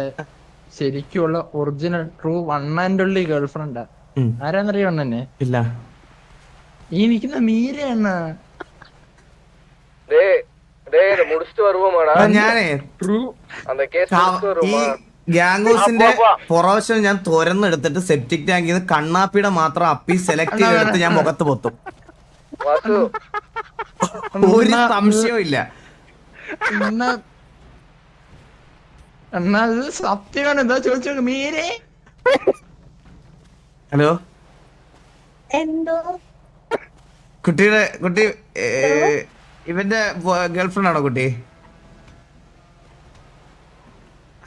മറ്റേ ശരിക്കുള്ള original true one and ഉള്ളി ഗേൾഫ്രണ്ടാ ആരാന്നറിയോ അണ്ണനെ? ഇല്ല. ഈ നിക്കുന്ന മീര ഗ്യാങ്കോസിന്റെ ട്രൂ പുറവശം ഞാൻ തുരന്നെടുത്തിട്ട് സെപ്റ്റിക് ടാങ്കിൽ നിന്ന് കണ്ണാപ്പിയുടെ മാത്രം അപ്പി സെലക്ട് ചെയ്തെടുത്ത് ഞാൻ മുഖത്ത് പൊത്തും. ഒരു സംശയവും ഇല്ല അണ്ണ ഇത് സത്യമാണ്. എന്താ ചോദിച്ചു മീരെ? ഹലോ? എന്തോ? കുട്ടിയുടെ കുട്ടി ഇവന്റെ ഗേൾഫ്രണ്ട് ആണോ കുട്ടി?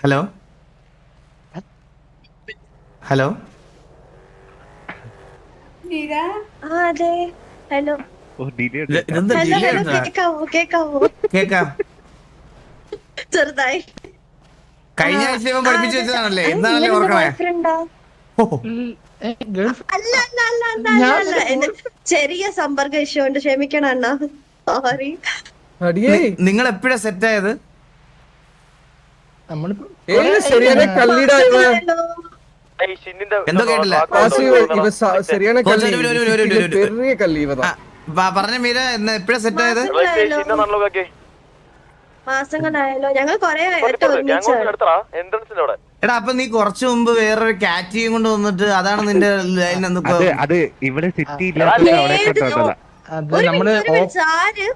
ഹലോ? ഹലോ? ഹലോ? കേക്കാവോ കേക്കാവോ? കേക്കാം. ചെറുതായി. കഴിഞ്ഞ ആഴ്ച ഇവൻ പഠിപ്പിച്ചു വെച്ചതാണല്ലേ? എന്താണല്ലേ ഓർക്കണേ? ഫ്രണ്ടാ ഓ, ഗേൾഫ്. അല്ല അല്ല അല്ല അല്ല അല്ല, അല്ല എന്റെ ചെറിയ സമ്പർക്ക ഇഷ്യൂ ഉണ്ട്. ക്ഷമിക്കണം അണ്ണാ. സോറി നിങ്ങൾ എപ്പോഴാ സെറ്റ് ആയത്? എന്തോ കേട്ടില്ല. പറഞ്ഞ മീര എന്ന് എപ്പോഴാ സെറ്റ് ആയത്? മാസങ്ങളായല്ലോ. ഞങ്ങൾ കൊറേ ആയിട്ട് അവിടെ. എടാ അപ്പൊ നീ കുറച്ചു മുമ്പ് വേറൊരു കാറ്റിയും കൊണ്ട് വന്നിട്ട് അതാണ് നിന്റെ ലൈൻ എന്ന് ഇപ്പൊ അത് അത് ഇവിടെ സിറ്റി കൊണ്ടുവന്നതാ അത് ഒരു നമ്മൾ മിനിറ്റ്, ഒരു മിനിറ്റ്, ആര്?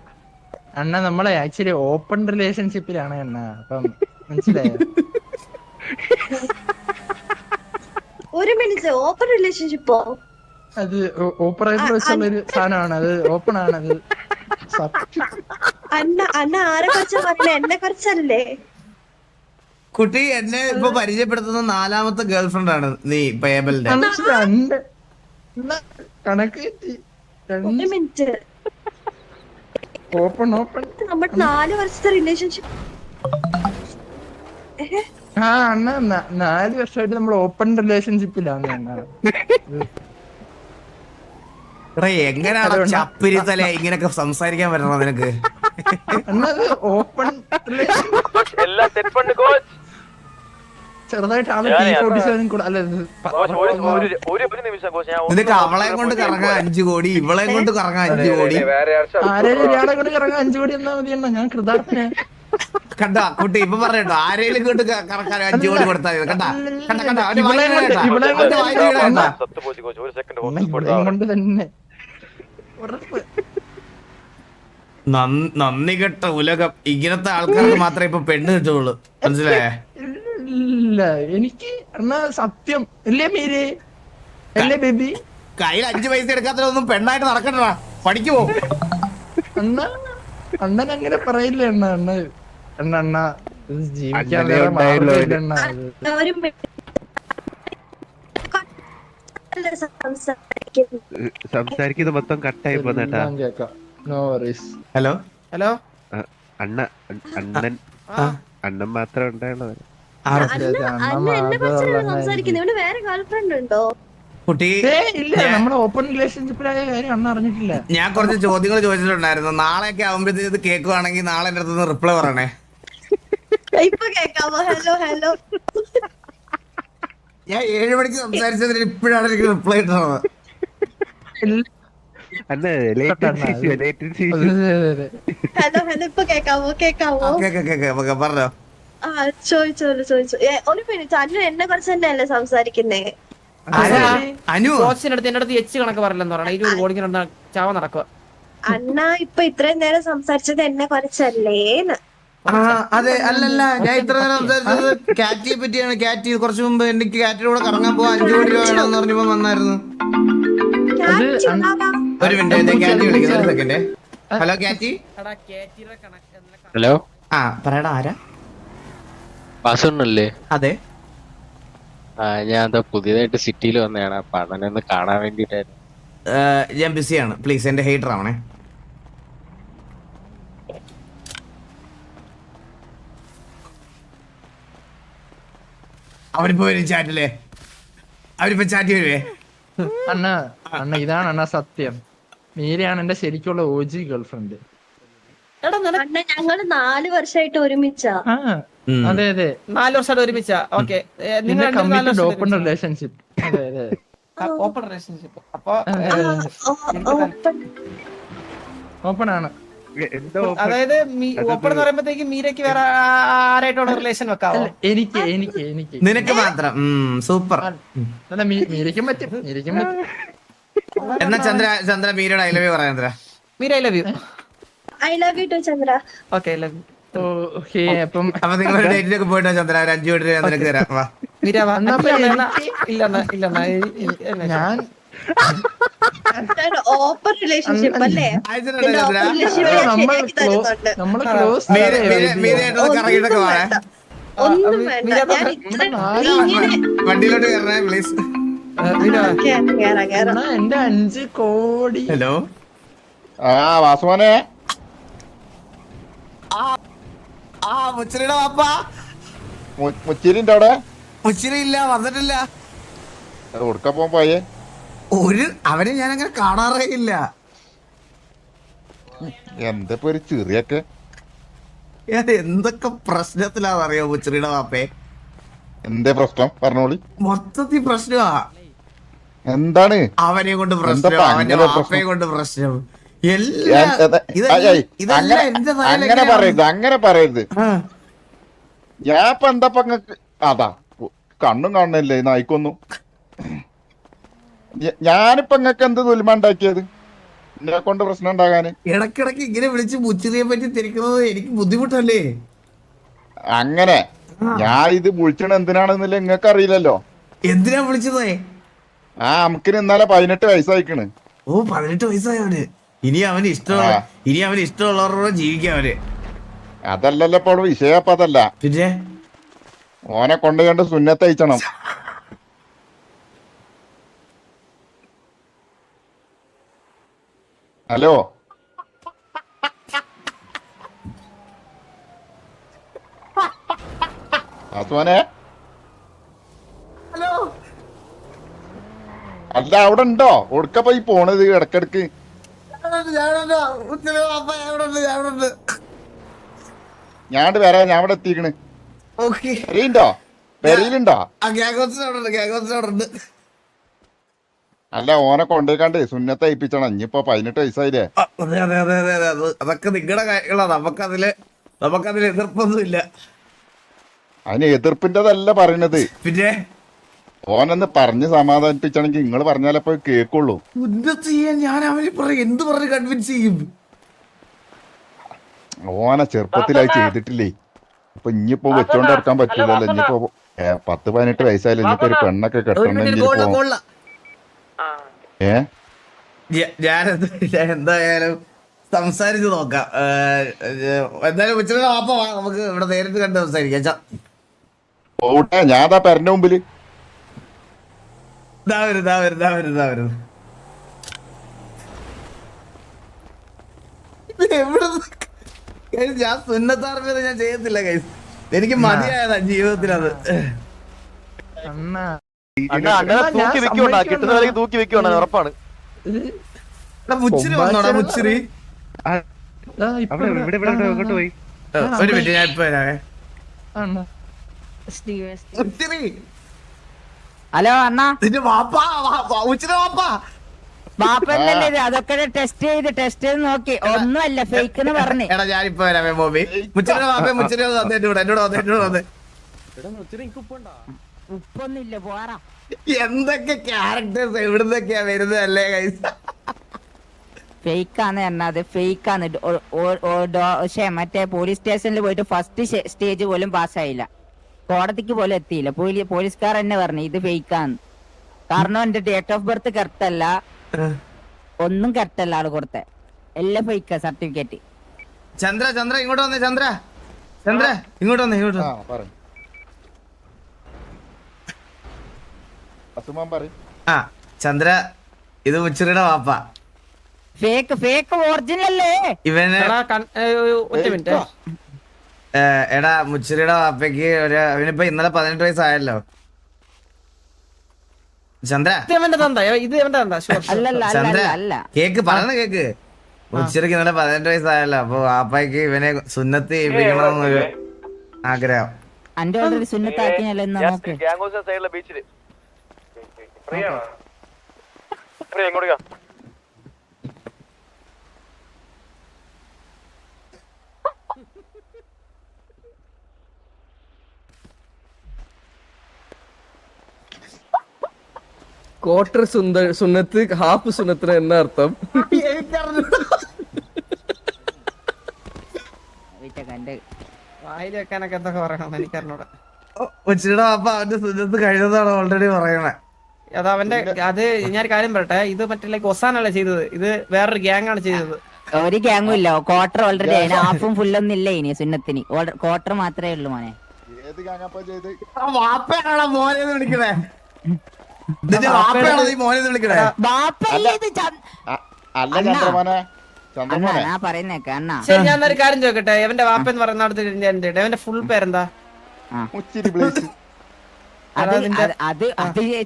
അണ്ണ നമ്മളെ ആക്ച്വലി ഓപ്പൺ റിലേഷൻഷിപ്പിലാണ് അണ്ണ അപ്പം മനസ്സിലായോ? ഒരു മിനിറ്റ് ഓപ്പൺ റിലേഷൻഷിപ്പോ അത് ഓപ്പറേറ്റർ വെച്ചുള്ള ഒരു സാധനമാണ്. അത് ഓപ്പൺ ആണ്. അത്. അന്ന അന്ന ആരെ കുറിച്ചാ പറഞ്ഞ? എന്നെ കുറിച്ചല്ലേ? കുട്ടി എന്നെ ഇപ്പൊ പരിചയപ്പെടുത്തുന്ന നാലാമത്തെ ഗേൾഫ്രണ്ട് ആണ് നീ പേബലിന്റെ കണക്ക് ഒരു രണ്ട് മിനിറ്റ്. Open open. നമ്മുടെ നാല് വർഷത്തെ റിലേഷൻഷിപ്പ് ആ അണ്ണ നാല് വർഷമായിട്ട് നമ്മൾ ഓപ്പൺ റിലേഷൻഷിപ്പിലാണ് അണ്ണ എടാ എങ്ങനെയാണ് ചപ്പിരി തല ഇങ്ങനെയൊക്കെ സംസാരിക്കാൻ പറ്റണോ നിനക്ക്? ഓപ്പൺ എല്ലാം സെറ്റ് പണ്ട് കോച്ച് നിനക്ക് അവളെ കൊണ്ട് കറങ്ങാൻ അഞ്ചു കോടി ഇവളെ കൊണ്ട് കറങ്ങാൻ അഞ്ചു കോടി. അഞ്ചു കോടി എന്നാ മതി ഞാൻ കൃതാർത്ഥന. കണ്ട കുട്ടി ഇപ്പൊ പറഞ്ഞോ ആരേലും കൊണ്ട് കറക്കാൻ അഞ്ചു കോടി കൊടുത്താൽ കണ്ട കണ്ട കണ്ട കൊണ്ട് തന്നെ. ഉറപ്പ്. നന്ദി- കെട്ട ഉലകം ഇങ്ങനത്തെ ആൾക്കാർക്ക് മാത്രമേ ഇപ്പൊ പെണ്ണ് കിട്ടുള്ളൂ. മനസ്സിലായേ? ഇല്ല എനിക്ക് എന്നാ സത്യം. അല്ലേ മീര്? അല്ലേ ബേബി? കയ്യിൽ അഞ്ചു പൈസ എടുക്കാത്തതൊന്നും പെണ്ണായിട്ട് നടക്കണ്ടടാ. പഠിക്കുമോ അണ്ണ അണ്ണൻ അങ്ങനെ പറയില്ല അണ്ണ? അണ്ണ അണ്ണ അണ്ണ ജീവിക്കാൻ വേറെ മാർഗമില്ല അണ്ണ ഇത്. ഒരു മിനിറ്റ് അല്ല, സംസാരിക്കുന്നു. സംസാരിക്കുന്നത് മൊത്തം കട്ടായി പോന്നേട്ടാ. ഹലോ ഹലോ അണ്ണ അണ്ണ- അണ്ണൻ. അണ്ണൻ മാത്രം ഉണ്ടായുള്ളത് കുട്ടി ഇല്ല നമ്മുടെ ഓപ്പൺ റിലേഷൻഷിപ്പിലായ കാര്യം അണ്ണ അറിഞ്ഞിട്ടില്ല. ഞാൻ കുറച്ച് ചോദ്യങ്ങൾ ചോദിച്ചിട്ടുണ്ടായിരുന്നു. നാളെയൊക്കെ ആവുമ്പോഴത്തേക്ക് ഇത് കേൾക്കുവാണെങ്കിൽ നാളെ എന്റെ അടുത്ത് റിപ്ലൈ പറയണേ. ഇപ്പൊ കേക്കാമോ ഹലോ ഹലോ ഞാൻ ഏഴ് മണിക്ക് സംസാരിച്ചതിന് ഇപ്പോഴാണ് എനിക്ക് റിപ്ലൈ ഇട്ടത് അന്ന. ഹലോ ഹലോ ഇപ്പൊ കേക്കാമോ കേക്കാമോ കേക്ക് കേക്ക് കേക്ക് പറഞ്ഞോ. ആ ചോദിച്ചോളൂ ചോദിച്ചു ഒരു മിനിറ്റ് അനു എന്നെ കുറിച്ച് തന്നെയല്ലേ സംസാരിക്കുന്നേ? അനു. അടുത്ത് എന്റെ അടുത്ത് എച്ച് കണക്ക് പറയില്ലെന്ന് പറയണം ഇരുപത് കോടിക്ക് നടന്ന ചാവ നടക്കുക അണ്ണ ഇപ്പൊ ഇത്രയും നേരം സംസാരിച്ചത് എന്നെ കുറിച്ചല്ലേന്ന്. അതെ അല്ലല്ല ഞാൻ ഇത്ര നേരം സംസാരിച്ചത് കാറ്റിയെ പറ്റിയാണ് കാറ്റി കുറച്ച് മുമ്പ് എനിക്ക് കാറ്റിയുടെ കൂടെ കറങ്ങാൻ പോവാൻ അഞ്ചു കോടി രൂപ വേണമെന്ന് പറഞ്ഞപ്പോ വന്നായിരുന്നു. ഒരു മിനിറ്റ് കാറ്റി വിളിക്കുന്നു ഒരു സെക്കൻഡ് ഹലോ കാറ്റി ഹലോ ആ പറയടാ ആരാ? ബാസുണ്ണല്ലേ അതെ. ആ ഞാൻ എന്താ പുതിയതായിട്ട് സിറ്റിയിൽ വന്നതാണ്. അപ്പൊ അണ്ണനെ ഒന്ന് കാണാൻ വേണ്ടിട്ടായിരുന്നു ഞാൻ ബിസിയാണ് പ്ലീസ് എന്റെ ഹേറ്റർ ആവണേ. അവരിപ്പോ വരും ചാറ്റില്ലേ അവരിപ്പോ ചാറ്റ് വരുവേ. അണ്ണ അണ്ണ ഇതാണ് അണ്ണ സത്യം. മീരയാണ് എന്റെ ശരിക്കുള്ള ഓജി ഗേൾഫ്രണ്ട് എടാ നിനക്ക് അണ്ണ ഞങ്ങൾ നാല് വർഷമായിട്ട് ഒരുമിച്ചാ. അതെ അതെ. നാല് വർഷമായിട്ട് ഒരുമിച്ച? ഓക്കെ. ഓപ്പൺ റിലേഷൻഷിപ്പ് അതെ അതെ. ഓപ്പൺ റിലേഷൻഷിപ്പ് അപ്പൊ ഓപ്പൺ ആണ്. അതായത് ഓപ്പൺ എന്ന് പറയുമ്പോഴത്തേക്ക് മീരയ്ക്ക് വേറെ ആ- ആരായിട്ടുള്ള റിലേഷൻ വെക്കാവോ? എനിക്ക് എനിക്ക് എനിക്ക്. നിനക്ക് മാത്രം. സൂപ്പർ. അല്ല മീരയ്ക്കും പറ്റും മീരയ്ക്കും പറ്റും. എന്നാ ചന്ദ്ര ചന്ദ്ര മീരയുടെ ഐ ലവ് യു പറയാം Chandra. Meera I love you I love you too Chandra. Okay I love you അപ്പം നിങ്ങൾ ഡേറ്റിലൊക്കെ പോയിട്ടോ ചന്ദ്ര? ഒരു അഞ്ചു കോടി രൂപ നിനക്ക് തരാം. വാ. മീര വാ. എന്നാ ഇല്ല, എന്നാ- ഇല്ല ഞാൻ ഓപ്പൺ റിലേഷൻഷിപ്പ് അല്ലേ നമ്മൾ നമ്മൾ ക്ലോസ് ഒന്നും വേണ്ട. ഞാൻ വണ്ടിയിലോട്ട് കയറണേ പ്ലീസ് എന്റെ അഞ്ച് കോടി ഹലോ ആ വാസുമോനെ. ആ മുച്ചിരിയുടെ വാപ്പ. മു- മുച്ചിരിന്റെ അവിടെ? മുച്ചിരി ഇല്ല വന്നിട്ടില്ല ഉടുക്ക പോകാൻ പോയേ. ഒരു അവനെ ഞാൻ അങ്ങനെ കാണാറേ ഇല്ല. എന്തപ്പോ ഒരു ചെറിയൊക്കെ? എന്തൊക്കെ എന്തൊക്കെ പ്രശ്നത്തിലാണെന്നറിയോ ചെറിയുടെ വാപ്പേ? എന്തേ പ്രശ്നം? പറഞ്ഞോളി. മൊത്തത്തിൽ പ്രശ്നമാ എന്താണ്? അവനെ കൊണ്ട് പ്രശ്നം അവന്റെ വാപ്പയെ കൊണ്ട് പ്രശ്നം. അങ്ങനെ? പറയരുത് അങ്ങനെ പറയരുത്. ഞാൻ ഇപ്പൊ എന്താ അതാ കണ്ണും കാണുന്നില്ലേ? നായിക്കൊന്നും? ഞാനിപ്പോ ഇങ്ങക്ക് എന്ത് തുലിമുണ്ടാക്കിയത് എന്നെ കൊണ്ട് പ്രശ്നം ഉണ്ടാകാന്. ഇടക്കിടക്ക് ഇങ്ങനെ വിളിച്ച് മുച്ചിരിയെ പറ്റി തിരിക്കുന്നത് എനിക്ക് ബുദ്ധിമുട്ടല്ലേ? അങ്ങനെ. ഞാൻ ഇത് വിളിച്ചണ എന്തിനാണെന്നില്ല നിങ്ങക്ക് അറിയില്ലല്ലോ. എന്തിനാ വിളിച്ചതേ? ആ നമുക്ക് ഇന്നലെ പതിനെട്ട് വയസ്സായിക്കണ്. ഓ പതിനെട്ട് വയസ്സായവന് ഇനി അവന് ഇഷ്ടമുള്ള. ഇനി അവന് ഇഷ്ടമുള്ളവരോട് ജീവിക്കാം അവന്. അതല്ലല്ലോ ഇപ്പോൾ വിഷയം അപ്പൊ അതല്ല. പിന്നെ? ഓനെ കൊണ്ടുകൊണ്ട് സുന്നത്തയച്ചണം. ഹലോ? ആസുവാനെ അല്ല അവിടെ ഉണ്ടോ? ഒടുക്ക പോയി പോണത് ഇടക്കിടക്ക്. ഞാണ്ട് വരാ ഞാൻ ഇവിടെ എത്തിക്കണ്. പെരയിലുണ്ടോ? ഗ്യാഗോസിനോടുണ്ട് അല്ല ഓനെ കൊണ്ടുപോയിക്കാണ്ടേ സുന്നത്ത് അയപ്പിച്ചണം ഇനിയിപ്പോ പതിനെട്ട് വയസ്സായില്ലേ. അതെ അതെ അതെ അതെ അതെ. അത് അതൊക്കെ നിങ്ങളുടെ കാര്യങ്ങളാ. നമുക്കതിൽ നമുക്കതിൽ എതിർപ്പൊന്നുമില്ല. അതിന് എതിർപ്പിന്റെതല്ല പറയണത്. പിന്നെ? ഓനൊന്ന് പറഞ്ഞ് സമാധാനിപ്പിച്ചാണെങ്കിൽ നിങ്ങൾ പറഞ്ഞാലപ്പോ കേക്കുള്ളൂ ഉന്നത്ത് ചെയ്യാൻ ഞാൻ അവനെ പറയും? എന്ത് പറഞ്ഞ് കൺവിൻസ് ചെയ്യും? ഓനെ ചെറുപ്പത്തിലായി ചെയ്തിട്ടില്ലേ. അപ്പൊ ഇനിയിപ്പോ വെച്ചോണ്ട് ഇറക്കാൻ പറ്റില്ലല്ലോ. ഇനിയിപ്പോ ഏ, പത്ത് പതിനെട്ട് വയസ്സായാലും ഇനിയിപ്പോ ഒരു പെണ്ണൊക്കെ കെട്ടണമെങ്കിൽ ഇപ്പോ ഏ? ഞാൻ ഞാൻ എന്തായാലും സംസാരിച്ച് നോക്കാം. എന്തായാലും ഉച്ചയുടെ വാപ്പ നമുക്ക് ഇവിടെ നേരിട്ട് കണ്ട് സംസാരിക്കാം. പോട്ടെ ഞാൻ പെരന്റെ മുമ്പിൽ. ഞാൻ സുന്നത്താർമ്മ ഞാൻ ചെയ്യത്തില്ല കൈസ് എനിക്ക് മതിയായതാ ജീവിതത്തിലത് അണ്ണ. തൂക്കി വെക്കുവാണ്. കിട്ടുന്ന വിലക്ക് തൂക്കി വെക്കുവാണ് ഉറപ്പാണ്. എടാ, മുച്ചിരി വന്നോടാ മുച്ചിരി ഇവിടെ ഇവിടെ ഇവിടെ പോയി? ഒരു മിനിറ്റ് ഞാൻ ഇപ്പൊ വരാവേ. അണ്ണ. മുച്ചിരി ഹലോ അണ്ണാ. നിന്റെ വാപ്പാ ഉച്ചിരി വാപ്പാ. അതൊക്കെ ടെസ്റ്റ് ചെയ്ത് ടെസ്റ്റ് ചെയ്ത് നോക്കി. ഒന്നുമല്ല ഫേക്ക് എന്ന് പറഞ്ഞു. എടാ ഞാനിപ്പോ വരാമേ ബോബി. വാപ്പേ മുച്ചിരി വന്ന് എന്നോട് എന്നോട് വന്ന് എന്നോട് വന്ന്. ഉപ്പൊന്നുമില്ല പോറാ എന്തൊക്കെ ക്യാരക്ടേഴ്സ് എവിടുന്നൊക്കെയാ വരുന്നത് അല്ലേ കൈസ ഫേക്കാന്ന് പറഞ്ഞത് ഫേക്കാന്ന്. പക്ഷേ മറ്റേ പോലീസ് സ്റ്റേഷനിൽ പോയിട്ട് ഫസ്റ്റ് സ്റ്റേജ് പോലും പാസ്സായില്ല കോടതിക്ക് പോലും എത്തിയില്ല. പോലീ- പോലീസുകാർ തന്നെ പറഞ്ഞു ഇത് ഫേക്കാന്ന്. കാരണം എന്റെ ഡേറ്റ് ഓഫ് ബർത്ത് കറക്റ്റ് അല്ല. ഒന്നും കറക്റ്റ് അല്ല ആൾ കൊടുത്തെ. എല്ലാം ഫേക്കാ സർട്ടിഫിക്കറ്റ് ചന്ദ്ര ചന്ദ്ര ഇങ്ങോട്ട് വന്നേ ചന്ദ്ര. ചന്ദ്ര ഇങ്ങോട്ട് വന്നേ ഇങ്ങോട്ട് ആ വന്നേ. പറ അസുമാൻ പറയും ആ ചന്ദ്ര ഇത് ഉച്ചറിയുടെ വാപ്പ. ഫേക്ക് ഫേക്ക് ഒറിജിനൽ അല്ലേ? ഇവന് എടാ, മുച്ചിരിയുടെ വാപ്പയ്ക്ക് ഒരു അവനിപ്പോ ഇന്നലെ പതിനെട്ട് വയസ്സായല്ലോ. ചന്ദ്ര. ചന്ദ്ര കേക്ക് പറഞ്ഞ കേക്ക്. മുച്ചിറിക്ക് ഇന്നലെ പതിനെട്ട് വയസ്സായല്ലോ അപ്പൊ വാപ്പയ്ക്ക് ഇവനെ സുന്നത്ത് ചെയ്യിപ്പിക്കണമെന്നൊരു ആഗ്രഹം. സുന്നത്താക്കിയല്ലോ നോക്ക് പ്രിയ. എങ്ങോട്ട് ക്വാർട്ടർ സുന്ദ സുന്നത്ത് ഹാഫ് സുന്നത്തിന് എന്നാ അർത്ഥം. വായിൽ വെക്കാനൊക്കെ എന്തൊക്കെ പറയണം എനിക്കറിഞ്ഞൂടാ. ഉച്ചയുടെ അപ്പ അവന്റെ സുന്നത്ത് കഴിഞ്ഞതാണ് ഓൾറെഡി പറയണേ? അത് അവന്റെ അത് ഞാൻ ഒരു കാര്യം പറയട്ടെ ഇത് മറ്റേ ലൈക്ക് ഒസാനല്ല ചെയ്തത്? ഇത് വേറൊരു ഗ്യാങ് ആണ് ചെയ്തത്. ഒരു ഗ്യാങ്ങും ഇല്ല. ക്വാർട്ടർ ഓൾറെഡി ഹാഫും ഫുള്ളൊന്നും ഇല്ല ഇനി സുന്നത്തിന്. ക്വാർട്ടർ മാത്രമേ ഉള്ളൂ മോനെ. വാപ്പയാണോ മോനെ വിളിക്കണേ? നിന്റെ വാപ്പയാണോ നീ മോനെ വിളിക്കണേ? അല്ല. ചന്ദ്രമോനെ ഞാൻ പറയുന്നേക്ക അണ്ണാ. ശരി ഞാൻ ഒരു കാര്യം ചോദിക്കട്ടെ? എന്റെ വാപ്പ എന്ന് പറയുന്ന അടുത്ത് എന്റെ ഫുൾ പേരെന്താ? അത് അതാ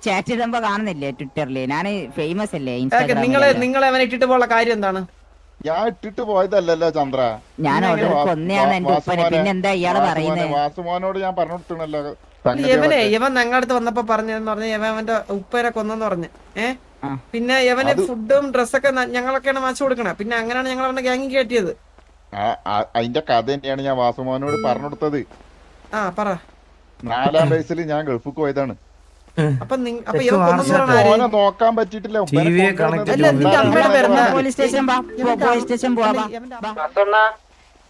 ചാറ്റ് ചെയ്തപ്പോ കാണുന്നില്ലേ ട്വിറ്ററിൽ ഞാൻ ഫേമസ് അല്ലേ നിങ്ങളെ നിങ്ങളെ അവനെ ഇട്ടിട്ട് പോയുള്ള കാര്യം എന്താണ്? ഞാൻ ഇട്ടിട്ട് പോയതല്ലല്ലോ ചന്ദ്ര. ഞാൻ കൊന്നയാന്ന് എന്റെ ഉപ്പനെ. പിന്നെ എന്താ ഇയാൾ പറയുന്നത് വാസുമോനോട് ഞാൻ പറഞ്ഞു കൊടുത്തണല്ലോ യവനെ യവൻ ഞങ്ങളുടെ അടുത്ത് വന്നപ്പോ പറഞ്ഞെന്ന് പറഞ്ഞ യവൻ അവന്റെ ഉപ്പേരെ കൊന്നെന്ന് പറഞ്ഞു. ഏഹ് പിന്നെ യവന് ഫുഡും ഡ്രസ്സൊക്കെ ഞങ്ങളൊക്കെയാണ് വാങ്ങിച്ചു കൊടുക്കണേ. പിന്നെ അങ്ങനെയാണ് ഞങ്ങൾ അവന്റെ ഗ്യാങ്ങിൽ കയറ്റിയത് അതിന്റെ കഥ തന്നെയാണ് ഞാൻ വാസുമോനോട് പറഞ്ഞു കൊടുത്തത് ആ പറ. നാലാം വയസ്സിൽ ഞാൻ ഗൾഫിൽ പോയതാണ് അപ്പൊ നിങ്ങ- അപ്പൊ തെക്ക് ഇവൻ കൊന്നെന്ന് വാർത്ത പറഞ്ഞ ആര്? മോനെ നോക്കാൻ പറ്റിയിട്ടില്ല ഉപ്പനെ TV യെ കൊണ്ടുവന്നത് connect അല്ല, നിന്റെ അമ്മയുടെ പേരെന്താ? പോലീസ് സ്റ്റേഷൻ വാ പോലീസ് സ്റ്റേഷൻ പോവാ വാ. യവന്റെ വാ.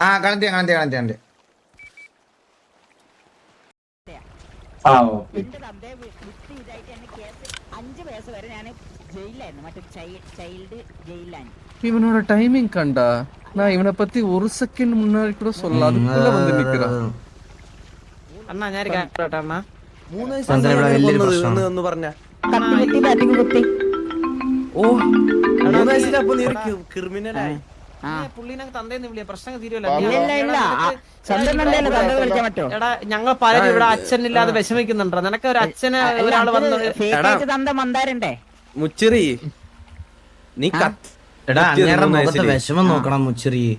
ആ കണക്ട് ചെയ്യാം കണക്ട് ചെയ്യാം കണക്ട് ചെയ്യാം എന്റെ തന്തയെ വി- വിട്ട് ഇതായിട്ട് എന്നെ കേസ് അഞ്ച് വയസ്സ് വരെ ഞാൻ ജയിലായിരുന്നു മറ്റേ ചൈൽഡ് ജയിലാണ് இவனோட டைமிங் கண்டா நான் இவனை பத்தி ஒரு செகண்ட் முன்னாடி கூட சொல்ல அதுக்குள்ள வந்து நிக்கிறான் പറഞ്ഞ. ഓ നീ ഒരു ഞങ്ങൾ പലരും ഇവിടെ അച്ഛനില്ലാതെ വിഷമിക്കുന്നുണ്ടോ? നിനക്ക് ഒരു അച്ഛന് ഒരാൾ വന്നു മുച്ചിറി നീ എടാ മുഖത്തെ വിഷമം നോക്കണം മുച്ചിറിയെ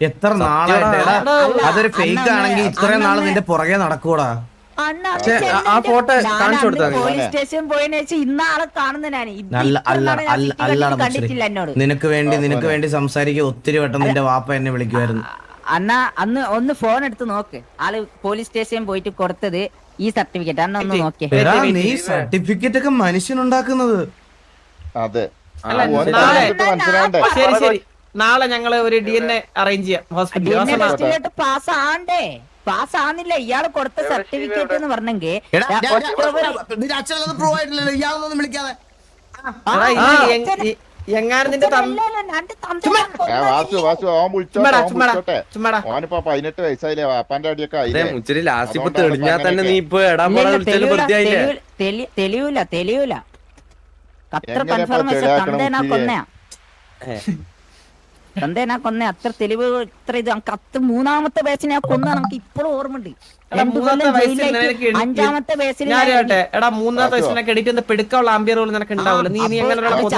എത്ര നാളായിട്ട് അതൊരു ഫേക്ക് ആണെങ്കിൽ ഇത്രയും നാൾ നിന്റെ പുറകെ നടക്കൂടാ. അണ്ണാ ആ- ഫോട്ടോ കാണിച്ചു കൊടുത്താ പോലീസ് സ്റ്റേഷൻ പോയെന്ന് വെച്ചാൽ നിനക്ക് വേണ്ടി നിനക്ക് വേണ്ടി സംസാരിക്കുക ഒത്തിരി വട്ടം നിന്റെ വാപ്പ എന്നെ വിളിക്കുമായിരുന്നു അന്നാ അന്ന് ഒന്ന് ഫോൺ എടുത്ത് നോക്ക്. ആൾ പോലീസ് സ്റ്റേഷൻ പോയിട്ട് കൊടുത്തത് ഈ സർട്ടിഫിക്കറ്റ് അന്ന് ഒന്ന് നോക്കിയേ. നീ സർട്ടിഫിക്കറ്റ് ഒക്കെ മനുഷ്യനുണ്ടാക്കുന്നത്. അതെ. ശരി ശരി. നാളെ ഞങ്ങൾ ഒരു ഡി എൻ എ അറേഞ്ച് ചെയ്യാം. ഹോസ്പിറ്റലിൽ പാസ് ആണ്ടേ പാസ് ആവുന്നില്ല ഇയാൾ കൊടുത്ത സർട്ടിഫിക്കറ്റ് എന്ന് പറഞ്ഞെങ്കിൽ എങ്ങാനും നിന്റെ പതിനെട്ട് വയസ്സായില്ലേ വാപ്പാന്റെ അടിയൊക്കെ ആയില്ലേ? മുച്ചിരി ലാസ്റ്റ് ഇപ്പൊ അതുകൊണ്ടാണ് തെളിഞ്ഞാ തന്നെ നീ ഇപ്പൊ എടാ തെളിയൂല, തെളിയൂല, കത്ര കൺഫർമേഷൻ തെളിയാക്കണം തന്തേനാ ഞാൻ കൊന്നെ? അത്ര തെളിവ് ഇത്ര ഇത് നമുക്ക് അത്ര മൂന്നാമത്തെ വയസ്സിൽ ഞാൻ കൊന്ന നമുക്ക് ഇപ്പോഴും ഓർമ്മയുണ്ട്. അഞ്ചാമത്തെ വയസ്സിൽ എടാ മൂന്നാമത്തെ വയസ്സിനൊക്കെ എഡിറ്റ് നിനക്ക് ഉണ്ടാവില്ല? നീ എങ്ങനെ.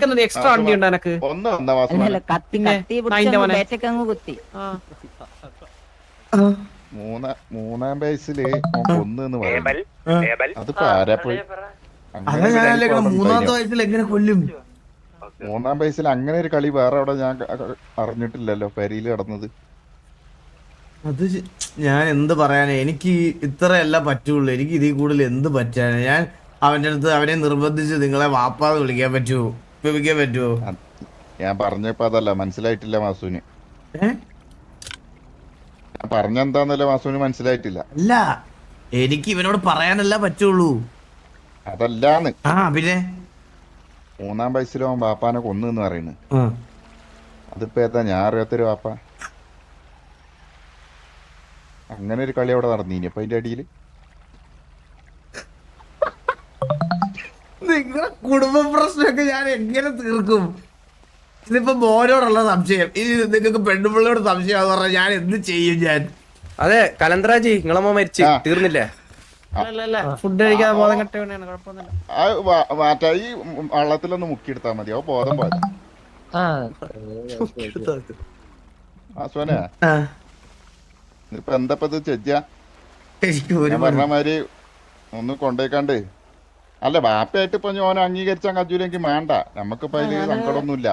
ചന്ദ്രു എക്സ്ട്രാ വണ്ടി ഉണ്ട് നിനക്ക്? കത്തി കത്തി കുത്തി. മൂന്നാ വയസ്സിൽ എന്ന് അതിപ്പോ ആരാ പോയി? മൂന്നാമത്തെ? വയസ്സിൽ എങ്ങനെ കൊല്ലും? മൂന്നാം വയസ്സിൽ അങ്ങനെ ഒരു കളി വേറെ അവിടെ ഞാൻ അറിഞ്ഞിട്ടില്ലല്ലോ പെരിയിൽ കിടന്നത്. അത് ഞാൻ എന്ത് പറയാനാ എനിക്ക് ഇത്രയല്ല പറ്റുള്ളൂ. എനിക്ക് ഇതിൽ കൂടുതൽ എന്ത് പറ്റാനാ? ഞാൻ അവന്റെ അടുത്ത് അവനെ നിർബന്ധിച്ച് നിങ്ങളെ വാപ്പാന്ന് വിളിക്കാൻ പറ്റുമോ വിളിക്കാൻ പറ്റുമോ ഞാൻ പറഞ്ഞപ്പോ അതല്ല മനസ്സിലായിട്ടില്ല മാസൂന്? ഞാൻ പറഞ്ഞെന്താന്നല്ല മാസൂന് മനസ്സിലായിട്ടില്ല. അല്ല എനിക്ക് ഇവനോട് പറയാനല്ല പറ്റുള്ളൂ. അതല്ലാന്ന്. ആ പിന്നെ? മൂന്നാം വയസ്സിൽ അവൻ വാപ്പാനെ കൊന്നു എന്ന് പറയുന്നു. അതിപ്പോ ഏതാ ഞാൻ അറിയാത്തൊരു വാപ്പ? അങ്ങനെ ഒരു കളി അവിടെ നടന്നീനി. അപ്പൊ അതിന്റെ അടിയിൽ നിങ്ങളെ കുടുംബ പ്രശ്നമൊക്കെ ഞാൻ എങ്ങനെ തീർക്കും? ഇതിപ്പോ മോനോടുള്ള സംശയം. ഇനി നിങ്ങൾക്ക് പെണ്ണുപിള്ളയോട് സംശയം പറഞ്ഞാൽ ഞാൻ എന്ത് ചെയ്യും ഞാൻ? അതെ കലന്ത്രാജി നിങ്ങളമ്മ മരിച്ചു. തീർന്നില്ലേ? മാറ്റാ ഈ വള്ളത്തിലൊന്ന് മുക്കിയെടുത്താ മതി ബോധം ആ. മാസുവനെ ആ. ഇപ്പൊ എന്താ ഇപ്പൊ ഇത് ചെയ്യാ എനിക്ക് ഒരു ഞാൻ പറഞ്ഞ മാതിരി ഒന്ന് കൊണ്ടേക്കാണ്ട്. അല്ല ബാപ്പയായിട്ട് ഇപ്പൊ ഓന അംഗീകരിച്ച കജൂലെങ്കിൽ വേണ്ട നമുക്കിപ്പോ അതിൽ സങ്കടമൊന്നുമില്ല.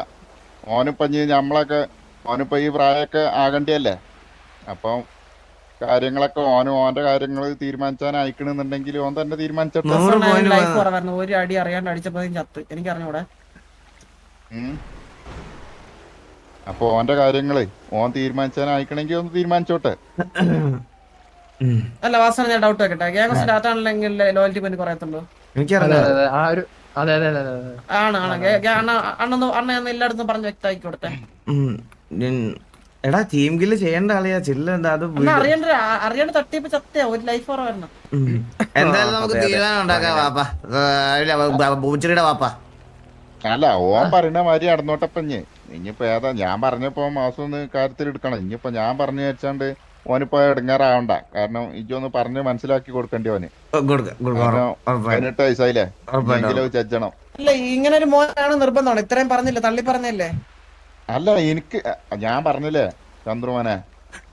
ഓനിപ്പഞ്ഞ് നമ്മളൊക്കെ ഓനിപ്പോ ഈ പ്രായമൊക്കെ ആകണ്ടിയല്ലേ? അപ്പം കാര്യങ്ങളൊക്കെ ഓനും ഓന്റെ കാര്യങ്ങൾ തീരുമാനിച്ചാൻ അയക്കണെന്നുണ്ടെങ്കിൽ ഓൻ തന്നെ തീരുമാനിച്ചിട്ട്. നൂറ് point ലൈഫ് വേണം. കുറവായിരുന്നു. ഒരു അടി അറിയാണ്ട് അടിച്ചപ്പോ ചത്ത്. എനിക്ക് അറിഞ്ഞൂടെ ഉം. അപ്പൊ ഓന്റെ കാര്യങ്ങൾ ഓൻ തീരുമാനിച്ചാൻ അയക്കണമെങ്കിൽ ഒന്ന് തീരുമാനിച്ചോട്ടെ. അല്ല വാസന ഞാൻ ഡൗട്ട് വെക്കട്ടെ ഗേമസ് ഡാറ്റ ആണെങ്കിൽ ലോയൽറ്റി പോയിന്റ് കുറയത്തുള്ളൂ അതെ എനിക്കറിയില്ല. അതെ അതെ ആ ഒരു അതെ അതെ അതെ അതെ അതെ. ആണ് ആണ്. ഗേ- ഗേ- അണ്ണ അണ്ണ അണ്ണ എന്ന് എല്ലായിടത്തും പറഞ്ഞ് വ്യക്തമാക്കി കൊടുത്തെ. ഉം. ഞാൻ- എടാ ടീം കില്ല് ചെയ്യേണ്ട ആളിയാ. ചില്ല എന്താ അത് അറിയണ്ട അറിയാണ്ട് തട്ടിയപ്പോ ചത്തയാ ഒരു ലൈഫ് കുറവായിരുന്നു. എന്തായാലും നമുക്ക് തീരുമാനം ഉണ്ടാക്കാം വാപ്പ. പൂച്ചറിയുടെ വാപ്പ. അല്ല ഓൻ പറയുന്ന മാതിരി നടന്നോട്ടപ്പൊ ഇഞ്ഞ്. ഇനിയിപ്പോ ഏതാ ഞാൻ പറഞ്ഞപ്പോ മാസം ഒന്ന് കാര്യത്തിൽ എടുക്കണം. ഇനിയിപ്പോ ഞാൻ പറഞ്ഞു വെച്ചാണ്ട് ഓനിപ്പോ ഇടങ്ങാറാവണ്ട. കാരണം ഇജൊന്ന് പറഞ്ഞ് മനസ്സിലാക്കി കൊടുക്കേണ്ടി ഓന്. പതിനെട്ട് വയസ്സായില്ലേ? ചജ്ജണം ഇല്ല ഇങ്ങനെ ഒരു മോനാണ് നിർബന്ധമാണ്. ഇത്രയും പറഞ്ഞില്ല തള്ളി പറഞ്ഞല്ലേ? അല്ല എനിക്ക് ഞാൻ പറഞ്ഞില്ലേ ചന്ദ്രമോനെ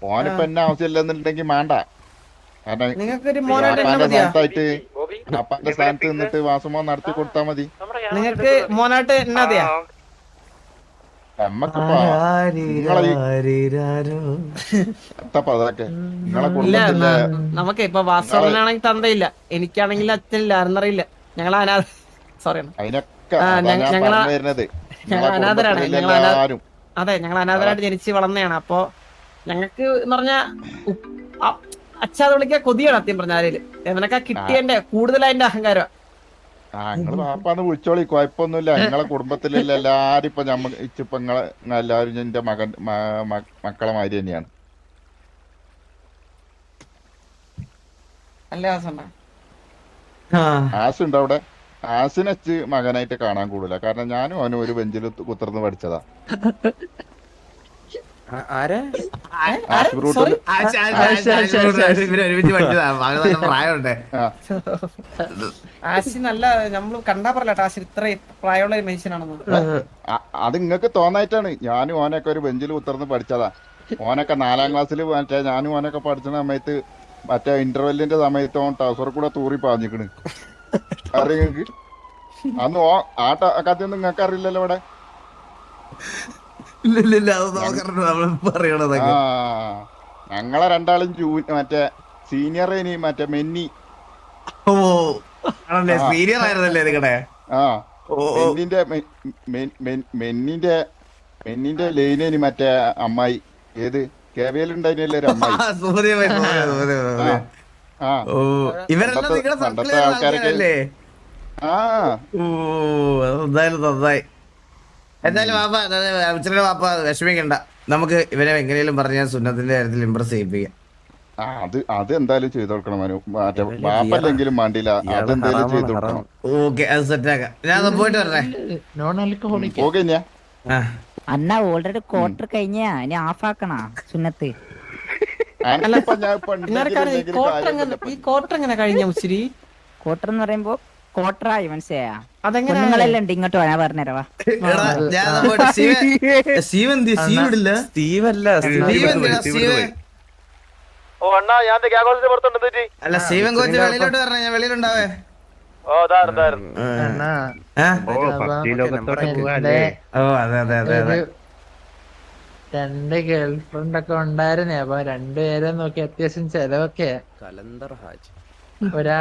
ഓനിപ്പോ എന്നെ ആവശ്യമില്ലെന്നുണ്ടെങ്കിൽ അപ്പാന്റെ സ്ഥാനത്ത് നിന്നിട്ട് വാസുമോ നടത്തി കൊടുത്താ മതി. നിങ്ങൾക്ക് മോനായിട്ട് നമ്മക്കിപ്പോ നമുക്ക് ഇപ്പൊ വാസ്തവനാണെങ്കിൽ തന്തയില്ല. എനിക്കാണെങ്കിൽ അച്ഛനില്ല ആരെന്നറിയില്ല. ഞങ്ങൾ അനാഥ സോറി അതിനൊക്കെ ഞങ്ങൾ അനാഥരാണ്. ഞങ്ങൾ അതെ ഞങ്ങൾ അനാഥരായിട്ട് ജനിച്ച് വളർന്നതാണ്. അപ്പൊ ഞങ്ങൾക്ക് എന്ന് പറഞ്ഞ അച്ഛാ വിളിക്ക കൊതിയാണ് അത്യം പറഞ്ഞ ആരേൽ എവനൊക്കെ കിട്ടിയതിന്റെ കൂടുതൽ അതിന്റെ അഹങ്കാരം. ആ നിങ്ങൾ പാപ്പാന്ന് വിളിച്ചോളി കുഴപ്പമൊന്നുമില്ല നിങ്ങളെ കുടുംബത്തിലുള്ള എല്ലാരും ഇപ്പൊ ഞമ്മ ഇച്ചിപ്പോ നിങ്ങളെ എല്ലാരും എന്റെ മകൻ മക്കളെ മാതിരി തന്നെയാണ്. അല്ല വാസണ്ണ ആ. അവിടെ? ആസിനെ വെച്ച് മകനായിട്ട് കാണാൻ കൂടില്ല കാരണം ഞാനും അവനും ഒരു ബെഞ്ചിൽ കുത്തിർന്ന് പഠിച്ചതാ. അത് ഇങ്ങക്ക് തോന്നായിട്ടാണ്. ഞാനും ഓനൊക്കെ ഒരു ബെഞ്ചിൽ ഉത്തർന്ന് പഠിച്ചതാ. ഓനൊക്കെ നാലാം ക്ലാസ്സിൽ മറ്റേ ഞാനും ഓനൊക്കെ പഠിച്ച സമയത്ത് മറ്റേ ഇന്റർവെല്ലിന്റെ സമയത്ത് ഓൻ ടസർ കൂടെ തൂറി പാഞ്ഞിക്കണ്. അറിയ അന്ന് ആട്ട കഥയൊന്നും നിങ്ങൾക്ക് അറിയില്ലല്ലോ ഇവിടെ. ഞങ്ങളെ രണ്ടാളും മറ്റേ സീനിയർ ഇനി മറ്റേ മെന്നി. ഓ സീനിയർ ആയിരുന്നല്ലേ നിങ്ങടെ? ആ. മെന്നിന്റെ മെന്നിന്റെ മെന്നിന്റെ ലൈനേനി മറ്റേ അമ്മായി. ഏത്? കേവയിലുണ്ടായിരുന്നല്ലേ ഒരു അമ്മായി? ഇവരെല്ലാം നിങ്ങളുടെ ആൾക്കാരൊക്കെ- ആ. ഓ എന്തായാലും നന്നായി. എന്തായാലും വാപ്പ അച്ഛന്റെ വാപ്പ വിഷമിക്കണ്ട. നമുക്ക് ഇവരെ എങ്ങനെയും പറഞ്ഞ സുന്നത്തിന്റെ കാര്യത്തിൽ ഇമ്പ്രസ് ചെയ്യിപ്പിക്കാം. ആ, അത് അത് എന്തായാലും ചെയ്തു കൊടുക്കണം മനു. മറ്റേ വാപ്പല്ലെങ്കിലും വേണ്ടില്ല അതെന്തായാലും ചെയ്തു കൊടുക്കണം. ഓക്കെ അത് സെറ്റാക്കാം ഞാൻ പോയിട്ട് വരണേ? Non alcoholic. പോകഞ്ഞ ഞാൻ. അണ്ണ ഓൾറെഡി ക്വാർട്ടർ കഴിഞ്ഞാ. ഇനി ഹാഫ് ആക്കണ സുന്നത്ത് അനക്കിപ്പോ ഞാൻ ഇപ്പൊ പിന്നെ ഒരു കാര്യം, ഈ കാര്യം എങ്ങനെ കഴിഞ്ഞ മുച്ചിരി ക്വാർട്ടർ എന്ന് പറയുമ്പോ ക്വാർട്ടറായി മനസ്സിലായാ? അതെങ്ങനെ? പെണ്ണുങ്ങളെല്ലാം ഉണ്ട് ഇങ്ങോട്ട് വാ പറഞ്ഞുതരവാ അല്ല സ്റ്റീവൻ കോച്ച് വെളിയിലോട്ട് പറഞ്ഞ ഞാൻ വെളിയിലുണ്ടാവേ. ഓ അതെ അതെ അതെ അതെ. രണ്ട് ഗേൾ ഫ്രണ്ട് ഒക്കെ ഉണ്ടായിരുന്നേ. അപ്പൊ രണ്ടുപേരെ നോക്കി അത്യാവശ്യം ചെലവൊക്കെ. കലന്തർ ഹാജ്. ഒരാ